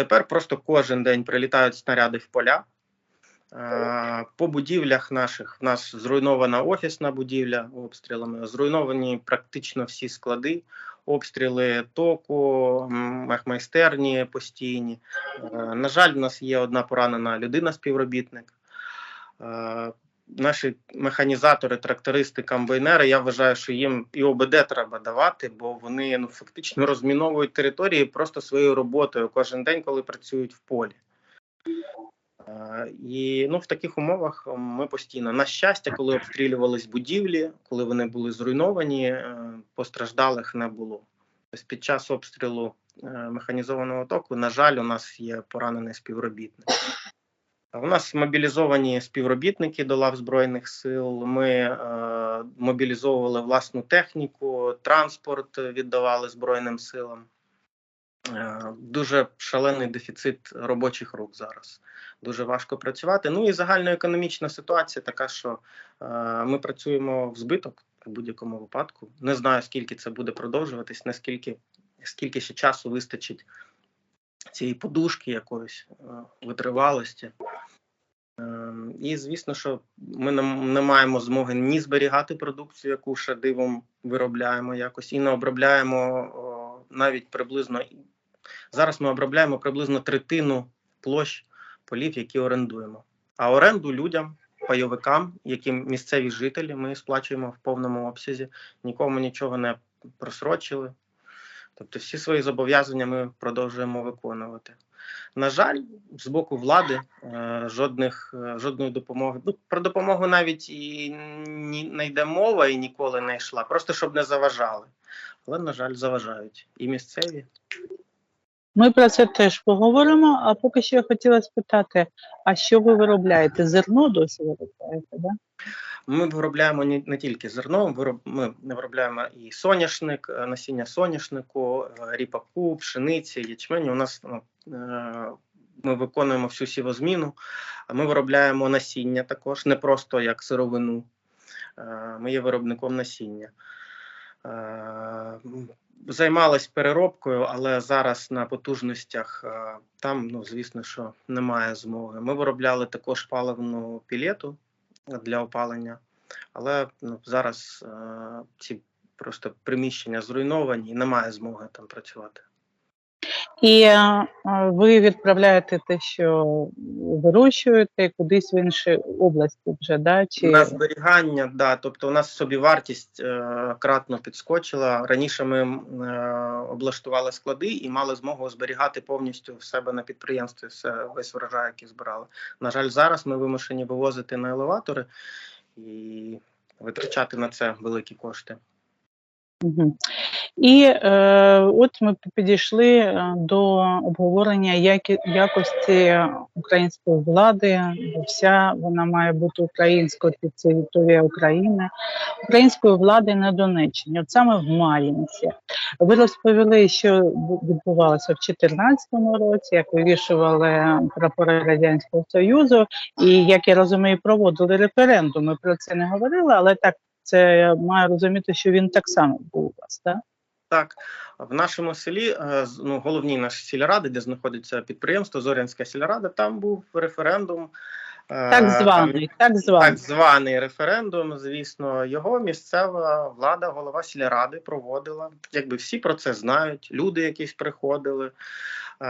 Тепер просто кожен день прилітають снаряди в поля. Е, По будівлях наших в нас зруйнована офісна будівля обстрілами, зруйновані практично всі склади, обстріли току, м, мехмайстерні постійні. Е, На жаль, в нас є одна поранена людина-співробітник. Е, Наші механізатори, трактористи, комбайнери, я вважаю, що їм і ОБД треба давати, бо вони ну, фактично розміновують території просто своєю роботою кожен день, коли працюють в полі. Е, І ну, в таких умовах ми постійно, на щастя, коли обстрілювались будівлі, коли вони були зруйновані, е, постраждалих не було. Тобто під час обстрілу е, механізованого току, на жаль, у нас є поранений співробітник. У нас мобілізовані співробітники до лав Збройних сил. Ми е, мобілізовували власну техніку, транспорт віддавали Збройним силам. Е, дуже шалений дефіцит робочих рук зараз. Дуже важко працювати. Ну і загальноекономічна ситуація така, що е, ми працюємо в збиток в будь-якому випадку. Не знаю, скільки це буде продовжуватись, наскільки скільки ще часу вистачить цієї подушки якоїсь е, витривалості. Е, І звісно, що ми не маємо змоги ні зберігати продукцію, яку ще дивом виробляємо якось, і не обробляємо навіть приблизно зараз. Ми обробляємо приблизно третину площ полів, які орендуємо. А оренду людям, пайовикам, яким місцеві жителі, ми сплачуємо в повному обсязі, нікому нічого не просрочили. Тобто всі свої зобов'язання ми продовжуємо виконувати. На жаль, з боку влади е, жодних е, жодної допомоги. Ну про допомогу навіть і не йде мова і ніколи не йшла, просто щоб не заважали. Але на жаль, заважають і місцеві. Ми про це теж поговоримо. А поки що я хотіла спитати: а що ви виробляєте? Зерно досі виробляєте, да? Ми виробляємо не, тільки зерно, ми виробляємо і соняшник, е, насіння соняшнику, е, ріпаку, пшениці, ячмені. У нас ну, е, ми виконуємо всю сівозміну. Ми виробляємо насіння також, не просто як сировину. Ми є виробником насіння. Займалась переробкою, але зараз на потужностях там, ну звісно, що немає змоги. Ми виробляли також паливну пілету для опалення, але ну, зараз е, ці просто приміщення зруйновані і немає змоги там працювати. І е, ви відправляєте те, що вирощуєте кудись в інші області вже, да? Чи На зберігання, да, тобто у нас собівартість е, кратно підскочила. Раніше ми е, облаштували склади і мали змогу зберігати повністю в себе на підприємстві все, весь врожай, який збирали. На жаль, зараз ми вимушені вивозити на елеватори і витрачати на це великі кошти. І е, от ми підійшли е, до обговорення якості української влади. бо Вся вона має бути українською це територія України, української влади на Донеччині, от саме в Мар'їнці. Ви розповіли, що відбувалося в 2014 році, як вирішували прапори Радянського Союзу, і як я розумію, проводили референдум. Ми про це не говорили, але так це я маю розуміти, що він так само був у вас, так? Так, в нашому селі, е, ну, головній нашій сільради, де знаходиться підприємство Зорянська сільрада, там був референдум. е, Так там так званий. Так званий референдум, звісно, його місцева влада, голова сільради проводила. Якби всі про це знають, люди якісь приходили. Е,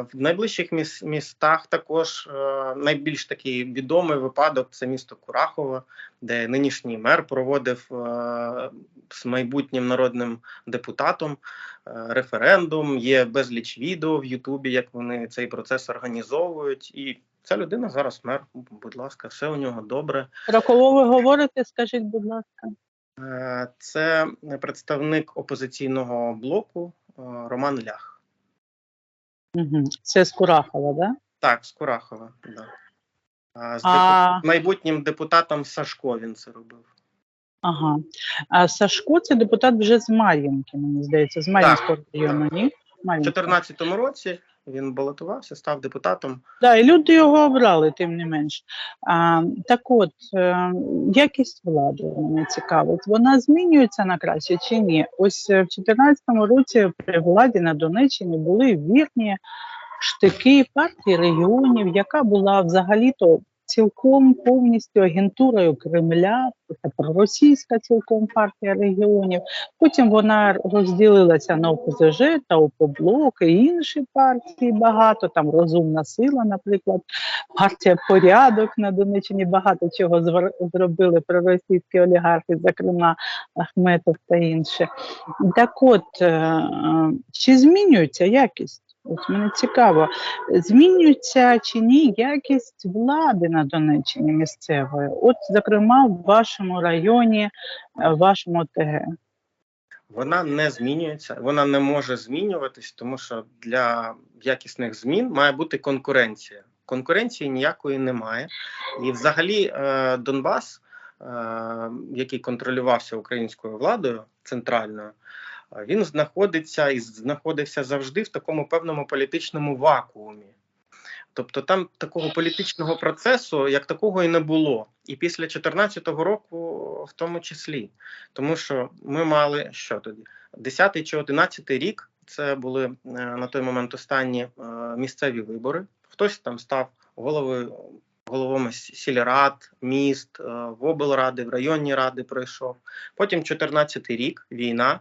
В найближчих міс- містах також е, найбільш такий відомий випадок це місто Курахово, де нинішній мер проводив е, з майбутнім народним депутатом референдум. Є безліч відео в Ютубі, як вони цей процес організовують. І ця людина зараз мер. Будь ласка, все у нього добре. Про кого ви говорите, скажіть, будь ласка. Це представник опозиційного блоку Роман Лях. Угу. Це з Курахова, да? Так, з Курахова. Да. З А, майбутнім депутатом Сашко він це робив. ага. А Сашко це депутат вже з Мар'їнки, мені здається, з Мар'їнського району, ні? В 2014 році він балотувався, став депутатом. Да, і люди його обрали, тим не менш. А, так от, е, якість влади мене цікавить. Вона змінюється на краще чи ні? Ось е, в 2014 році при владі на Донеччині були вірні штики партії регіонів, яка була взагалі-то цілком повністю агентурою Кремля, це проросійська цілком партія регіонів. Потім вона розділилася на ОПЗЖ та ОПОБЛОК і інші партії багато, там розумна сила, наприклад, партія порядок на Донеччині багато чого зробили проросійські олігархи, зокрема Ахметов та інше. Так от, е, е, чи змінюється якість? От мене цікаво, змінюється чи ні якість влади на Донеччині місцевої? От, зокрема, в вашому районі, е, в вашому ОТГ. Вона не змінюється, вона не може змінюватись, тому що для якісних змін має бути конкуренція. Конкуренції ніякої немає. І взагалі е, Донбас, е, який контролювався українською владою центральною, він знаходиться і знаходився завжди в такому певному політичному вакуумі. Тобто там такого політичного процесу, як такого, і не було. І після 2014 року, в тому числі, тому що ми мали що тоді? 10 чи 11 рік це були е, на той момент останні е, місцеві вибори. Хтось там став головою головами сільрад, міст, е, в облради, в районні ради пройшов. Потім 14 рік, війна.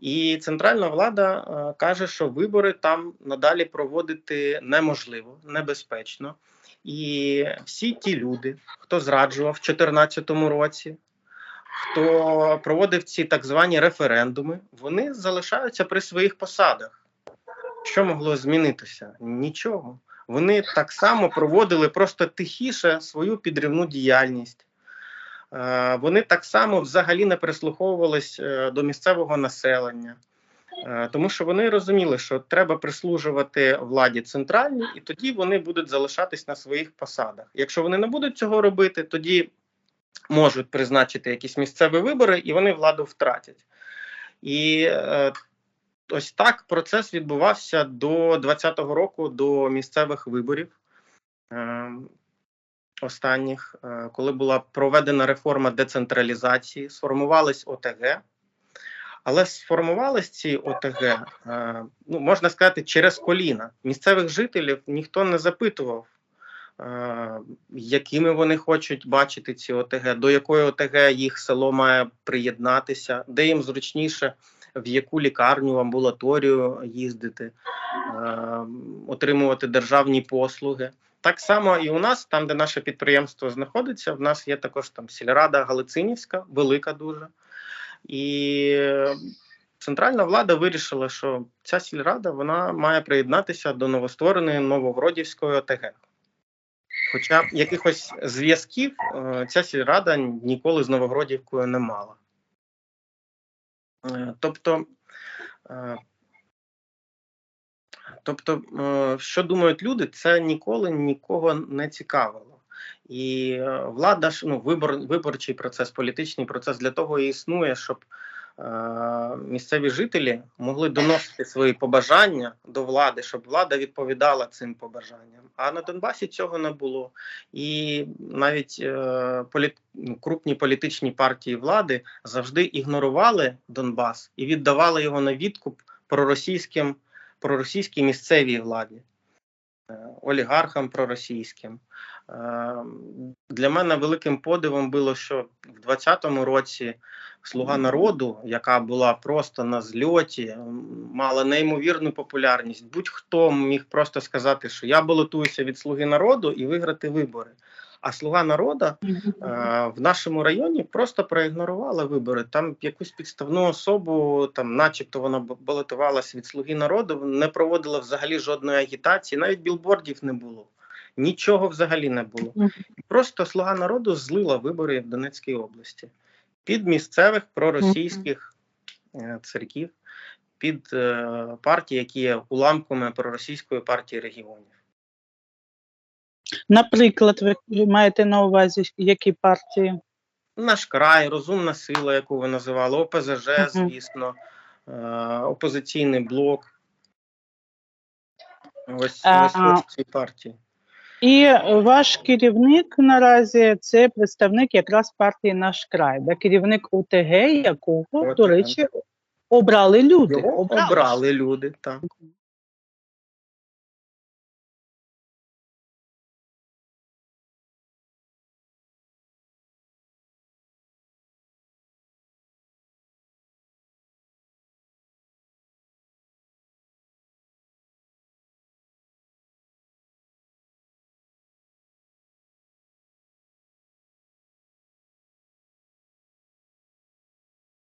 І центральна влада е, каже, що вибори там надалі проводити неможливо, небезпечно. І всі ті люди, хто зраджував в 2014 році, хто проводив ці так звані референдуми, вони залишаються при своїх посадах. Що могло змінитися? Нічого. Вони так само проводили просто тихіше свою підривну діяльність. Е, Вони так само взагалі не прислуховувались е, до місцевого населення, Е, тому що вони розуміли, що треба прислужувати владі центральній, і тоді вони будуть залишатись на своїх посадах. Якщо вони не будуть цього робити, тоді можуть призначити якісь місцеві вибори, і вони владу втратять. І ось так процес відбувався до 2020 року, до місцевих виборів. Останніх, е, коли була проведена реформа децентралізації, сформувались ОТГ, але сформувались ці ОТГ, е, ну можна сказати, через коліна. Місцевих жителів ніхто не запитував, е, якими вони хочуть бачити ці ОТГ, до якої ОТГ їх село має приєднатися, де їм зручніше, в яку лікарню, амбулаторію їздити, отримувати державні послуги. Так само і у нас, там, де наше підприємство знаходиться, в нас є також там сільрада Галицинівська, велика дуже. І центральна влада вирішила, що ця сільрада вона має приєднатися до новоствореної Новогродівської ОТГ. Хоча якихось зв'язків е, ця сільрада ніколи з Новогродівкою не мала. Е, Тобто, е, тобто, е, що думають люди, це ніколи нікого не цікавило. І е, влада ж ну, вибор, виборчий процес, політичний процес для того і існує, щоб е, місцеві жителі могли доносити свої побажання до влади, щоб влада відповідала цим побажанням. А на Донбасі цього не було. І навіть е, політ, ну, крупні політичні партії влади завжди ігнорували Донбас і віддавали його на відкуп проросійським, проросійській місцевій владі, е, олігархам проросійським. Е, Для мене великим подивом було, що в 2020 році Слуга народу, яка була просто на зльоті, мала неймовірну популярність. Будь-хто міг просто сказати, що я балотуюся від Слуги народу і виграти вибори. А слуга народу е, в нашому районі просто проігнорувала вибори. Там якусь підставну особу, там, начебто, вона б- балотувалась від слуги народу, не проводила взагалі жодної агітації, навіть білбордів не було. Нічого взагалі не було. Просто слуга народу злила вибори в Донецькій області під місцевих проросійських е, церків, під е, партії, які є уламками проросійської партії регіонів. Наприклад, ви маєте на увазі які партії? Наш край, розумна сила, яку ви називали, ОПЗЖ, звісно, е, опозиційний блок. Ось, А, ось, ці партії. І ваш керівник наразі це представник якраз партії наш край, да? керівник УТГ, якого, до речі, обрали люди. Його Обрали. обрали люди. Так.